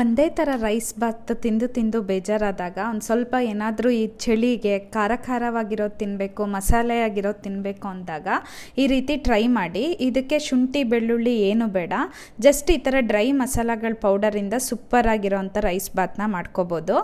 ಒಂದೇ ಥರ ರೈಸ್ ಬಾತ್ ತಿಂದು ತಿಂದು ಬೇಜಾರಾದಾಗ ಒಂದು ಸ್ವಲ್ಪ ಏನಾದರೂ ಈ ಚಳಿಗೆ ಖಾರ ಖಾರವಾಗಿರೋದು ತಿನ್ನಬೇಕು ಮಸಾಲೆ ಆಗಿರೋದು ತಿನ್ನಬೇಕು ಅಂದಾಗ ಈ ರೀತಿ ಟ್ರೈ ಮಾಡಿ. ಇದಕ್ಕೆ ಶುಂಠಿ, ಬೆಳ್ಳುಳ್ಳಿ ಏನು ಬೇಡ. ಜಸ್ಟ್ ಈ ಥರ ಡ್ರೈ ಮಸಾಲಗಳ ಪೌಡರಿಂದ ಸೂಪರ್ ಆಗಿರೋವಂಥ ರೈಸ್ ಬಾತ್ನ ಮಾಡ್ಕೋಬೋದು.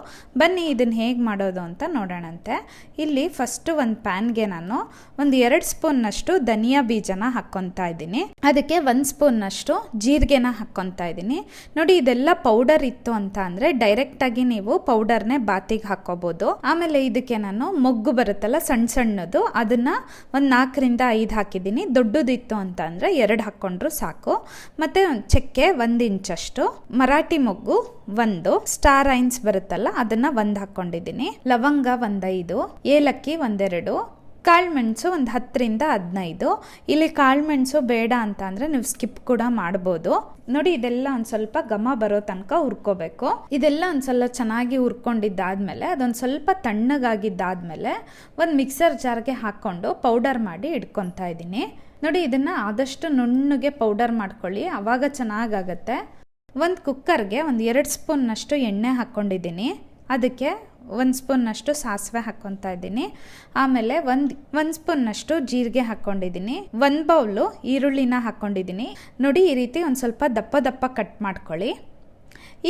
ಬನ್ನಿ ಇದನ್ನು ಹೇಗೆ ಮಾಡೋದು ಅಂತ ನೋಡೋಣಂತೆ. ಇಲ್ಲಿ ಫಸ್ಟು ಒಂದು ಪ್ಯಾನ್ಗೆ ನಾನು ಒಂದು ಎರಡು ಸ್ಪೂನ್ನಷ್ಟು ಧನಿಯಾ ಬೀಜನ ಹಾಕ್ಕೊತಾ ಇದ್ದೀನಿ. ಅದಕ್ಕೆ ಒಂದು ಸ್ಪೂನ್ನಷ್ಟು ಜೀರಿಗೆನ ಹಾಕ್ಕೊತಾ ಇದ್ದೀನಿ. ನೋಡಿ ಇದೆಲ್ಲ ಪೌಡರ್ ಇತ್ತು ಅಂತ ಅಂದರೆ ಡೈರೆಕ್ಟಾಗಿ ನೀವು ಪೌಡರ್ನೇ ಬಾತಿಗೆ ಹಾಕೋಬಹುದು ಆಮೇಲೆ ಇದಕ್ಕೆ ನಾನು ಮೊಗ್ಗು ಬರುತ್ತಲ್ಲ ಸಣ್ಣ ಸಣ್ಣದು, ಅದನ್ನ ಒಂದು ನಾಲ್ಕರಿಂದ ಐದು ಹಾಕಿದ್ದೀನಿ. ದೊಡ್ಡದಿತ್ತು ಅಂತ ಅಂದರೆ ಎರಡು ಹಾಕ್ಕೊಂಡ್ರು ಸಾಕು. ಮತ್ತು ಚಕ್ಕೆ ಒಂದು ಇಂಚಷ್ಟು, ಮರಾಠಿ ಮೊಗ್ಗು ಒಂದು, ಸ್ಟಾರ್ ಐನ್ಸ್ ಬರುತ್ತಲ್ಲ ಅದನ್ನ ಒಂದು ಹಾಕ್ಕೊಂಡಿದ್ದೀನಿ. ಲವಂಗ ಒಂದೈದು ಏಲಕ್ಕಿ ಒಂದೆರಡು ಕಾಳುಮೆಣಸು ಒಂದು ಹತ್ತರಿಂದ ಹದಿನೈದು. ಇಲ್ಲಿ ಕಾಳುಮೆಣಸು ಬೇಡ ಅಂತ ಅಂದರೆ ನೀವು ಸ್ಕಿಪ್ ಕೂಡ ಮಾಡ್ಬೋದು. ನೋಡಿ, ಇದೆಲ್ಲ ಒಂದು ಸ್ವಲ್ಪ ಘಮ ಬರೋ ತನಕ ಹುರ್ಕೋಬೇಕು. ಇದೆಲ್ಲ ಒಂದು ಸಲ ಚೆನ್ನಾಗಿ ಹುರ್ಕೊಂಡಿದ್ದಾದ್ಮೇಲೆ, ಅದೊಂದು ಸ್ವಲ್ಪ ತಣ್ಣಗಾಗಿದ್ದಾದ್ಮೇಲೆ ಒಂದು ಮಿಕ್ಸರ್ ಜಾರ್ಗೆ ಹಾಕ್ಕೊಂಡು ಪೌಡರ್ ಮಾಡಿ ಇಟ್ಕೊತಾ ಇದ್ದೀನಿ. ನೋಡಿ, ಇದನ್ನು ಆದಷ್ಟು ನುಣ್ಣಗೆ ಪೌಡರ್ ಮಾಡ್ಕೊಳ್ಳಿ ಆವಾಗ ಚೆನ್ನಾಗಾಗತ್ತೆ. ಒಂದು ಕುಕ್ಕರ್ಗೆ ಒಂದು ಎರಡು ಸ್ಪೂನ್ನಷ್ಟು ಎಣ್ಣೆ ಹಾಕ್ಕೊಂಡಿದ್ದೀನಿ ಅದಕ್ಕೆ ಒಂದು ಸ್ಪೂನ್ನಷ್ಟು ಸಾಸಿವೆ ಹಾಕ್ಕೊತಾ ಇದ್ದೀನಿ. ಆಮೇಲೆ ಒಂದು ಒಂದು ಸ್ಪೂನ್ನಷ್ಟು ಜೀರಿಗೆ ಹಾಕ್ಕೊಂಡಿದ್ದೀನಿ ಒಂದು ಬೌಲು ಈರುಳ್ಳಿನ ಹಾಕ್ಕೊಂಡಿದ್ದೀನಿ ನೋಡಿ ಈ ರೀತಿ ಒಂದು ಸ್ವಲ್ಪ ದಪ್ಪ ದಪ್ಪ ಕಟ್ ಮಾಡ್ಕೊಳ್ಳಿ.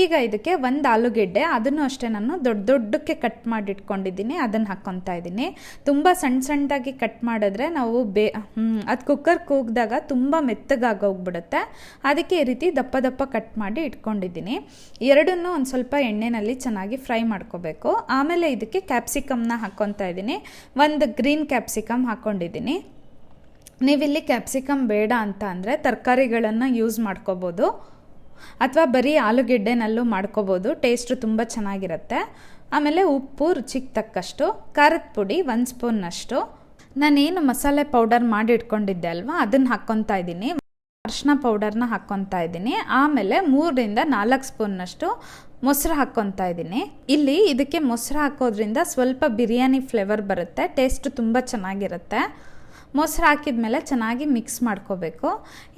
ಈಗ ಇದಕ್ಕೆ ಒಂದು ಆಲೂಗೆಡ್ಡೆ, ಅದನ್ನು ಅಷ್ಟೇ ನಾನು ದೊಡ್ಡ ದೊಡ್ಡಕ್ಕೆ ಕಟ್ ಮಾಡಿ ಇಟ್ಕೊಂಡಿದ್ದೀನಿ ಅದನ್ನು ಹಾಕ್ಕೊತಾ ಇದ್ದೀನಿ. ತುಂಬ ಸಣ್ಣ ಸಣ್ಣದಾಗಿ ಕಟ್ ಮಾಡಿದ್ರೆ ನಾವು ಬೇ ಅದು ಕುಕ್ಕರ್ ಕೂಗಿದಾಗ ತುಂಬ ಮೆತ್ತಗಾಗೋಗ್ಬಿಡುತ್ತೆ ಅದಕ್ಕೆ ಈ ರೀತಿ ದಪ್ಪ ದಪ್ಪ ಕಟ್ ಮಾಡಿ ಇಟ್ಕೊಂಡಿದ್ದೀನಿ. ಎರಡನ್ನೂ ಒಂದು ಸ್ವಲ್ಪ ಎಣ್ಣೆಯಲ್ಲಿ ಚೆನ್ನಾಗಿ ಫ್ರೈ ಮಾಡ್ಕೋಬೇಕು. ಆಮೇಲೆ ಇದಕ್ಕೆ ಕ್ಯಾಪ್ಸಿಕಮ್ನ ಹಾಕ್ಕೊತಾ ಇದ್ದೀನಿ. ಒಂದು ಗ್ರೀನ್ ಕ್ಯಾಪ್ಸಿಕಮ್ ಹಾಕ್ಕೊಂಡಿದ್ದೀನಿ ನೀವಿಲ್ಲಿ ಕ್ಯಾಪ್ಸಿಕಮ್ ಬೇಡ ಅಂತ ಅಂದರೆ ತರಕಾರಿಗಳನ್ನು ಯೂಸ್ ಮಾಡ್ಕೋಬೋದು. ಅಥವಾ ಬರೀ ಆಲೂಗೆಡ್ಡೆನಲ್ಲೂ ಮಾಡ್ಕೋಬೋದು. ಟೇಸ್ಟು ತುಂಬ ಚೆನ್ನಾಗಿರುತ್ತೆ. ಆಮೇಲೆ ಉಪ್ಪು, ರುಚಿಗೆ ತಕ್ಕಷ್ಟು, ಖಾರದ ಪುಡಿ ಒಂದು ಸ್ಪೂನ್ನಷ್ಟು ನಾನೇನು ಮಸಾಲೆ ಪೌಡರ್ ಮಾಡಿ ಇಟ್ಕೊಂಡಿದ್ದೆ ಅಲ್ವಾ? ಅದನ್ನು ಹಾಕ್ಕೊತಾ ಇದ್ದೀನಿ. ಅರ್ಶಿನ ಪೌಡರ್ನ ಹಾಕ್ಕೊತಾ ಇದ್ದೀನಿ. ಆಮೇಲೆ ಮೂರರಿಂದ ನಾಲ್ಕು ಸ್ಪೂನ್ನಷ್ಟು ಮೊಸರು ಹಾಕ್ಕೊತಾ ಇದ್ದೀನಿ. ಇಲ್ಲಿ ಇದಕ್ಕೆ ಮೊಸರು ಹಾಕೋದ್ರಿಂದ ಸ್ವಲ್ಪ ಬಿರಿಯಾನಿ ಫ್ಲೇವರ್ ಬರುತ್ತೆ. ಟೇಸ್ಟ್ ತುಂಬ ಚೆನ್ನಾಗಿರುತ್ತೆ. ಮೊಸರು ಹಾಕಿದ ಮೇಲೆ ಚೆನ್ನಾಗಿ ಮಿಕ್ಸ್ ಮಾಡ್ಕೋಬೇಕು.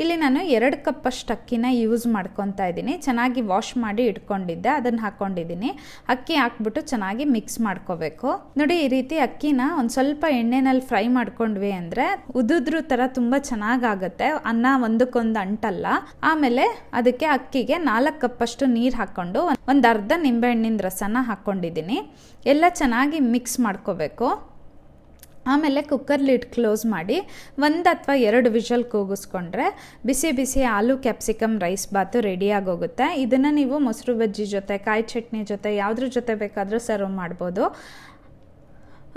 ಇಲ್ಲಿ ನಾನು ಎರಡು ಕಪ್ಪಷ್ಟು ಅಕ್ಕಿನ ಯೂಸ್ ಮಾಡ್ಕೊತಾ ಇದ್ದೀನಿ. ಚೆನ್ನಾಗಿ ವಾಶ್ ಮಾಡಿ ಇಟ್ಕೊಂಡಿದ್ದೆ, ಅದನ್ನು ಹಾಕ್ಕೊಂಡಿದ್ದೀನಿ ಅಕ್ಕಿ ಹಾಕ್ಬಿಟ್ಟು ಚೆನ್ನಾಗಿ ಮಿಕ್ಸ್ ಮಾಡ್ಕೋಬೇಕು. ನೋಡಿ, ಈ ರೀತಿ ಅಕ್ಕಿನ ಒಂದು ಸ್ವಲ್ಪ ಎಣ್ಣೆನಲ್ಲಿ ಫ್ರೈ ಮಾಡ್ಕೊಂಡ್ವಿ ಅಂದರೆ ಉದುದ್ರ ಥರ ತುಂಬ ಚೆನ್ನಾಗಾಗುತ್ತೆ. ಅನ್ನ ಒಂದಕ್ಕೊಂದು ಅಂಟಲ್ಲ. ಆಮೇಲೆ ಅದಕ್ಕೆ ಅಕ್ಕಿಗೆ ನಾಲ್ಕು ಕಪ್ಪಷ್ಟು ನೀರು ಹಾಕ್ಕೊಂಡು ಒಂದು ಅರ್ಧ ನಿಂಬೆಹಣ್ಣಿನ ರಸನ ಹಾಕ್ಕೊಂಡಿದ್ದೀನಿ ಎಲ್ಲ ಚೆನ್ನಾಗಿ ಮಿಕ್ಸ್ ಮಾಡ್ಕೋಬೇಕು. ಆಮೇಲೆ ಕುಕ್ಕರ್ ಲಿಡ್ ಕ್ಲೋಸ್ ಮಾಡಿ ಒಂದು ಅಥವಾ ಎರಡು ವಿಷಲ್ ಕೂಗಿಸ್ಕೊಂಡ್ರೆ ಬಿಸಿ ಬಿಸಿ ಆಲೂ ಕ್ಯಾಪ್ಸಿಕಮ್ ರೈಸ್ ಬಾತು ರೆಡಿಯಾಗೋಗುತ್ತೆ ಇದನ್ನು ನೀವು ಮೊಸರು ಬಜ್ಜಿ ಜೊತೆ, ಕಾಯಿ ಚಟ್ನಿ ಜೊತೆ ಯಾವುದ್ರ ಜೊತೆ ಬೇಕಾದರೂ ಸರ್ವ್ ಮಾಡ್ಬೋದು.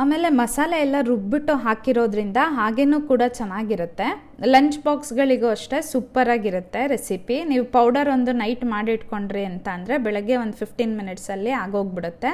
ಆಮೇಲೆ ಮಸಾಲೆ ಎಲ್ಲ ರುಬ್ಬಿಟ್ಟು ಹಾಕಿರೋದ್ರಿಂದ ಹಾಗೇನೂ ಕೂಡ ಚೆನ್ನಾಗಿರುತ್ತೆ. ಲಂಚ್ ಬಾಕ್ಸ್ಗಳಿಗೂ ಅಷ್ಟೇ ಸೂಪರಾಗಿರುತ್ತೆ ರೆಸಿಪಿ ನೀವು ಪೌಡರ್ ಒಂದು ನೈಟ್ ಮಾಡಿಟ್ಕೊಂಡ್ರಿ ಅಂತ ಅಂದರೆ ಬೆಳಗ್ಗೆ ಒಂದು ಫಿಫ್ಟೀನ್ ಮಿನಿಟ್ಸಲ್ಲಿ ಆಗೋಗ್ಬಿಡುತ್ತೆ.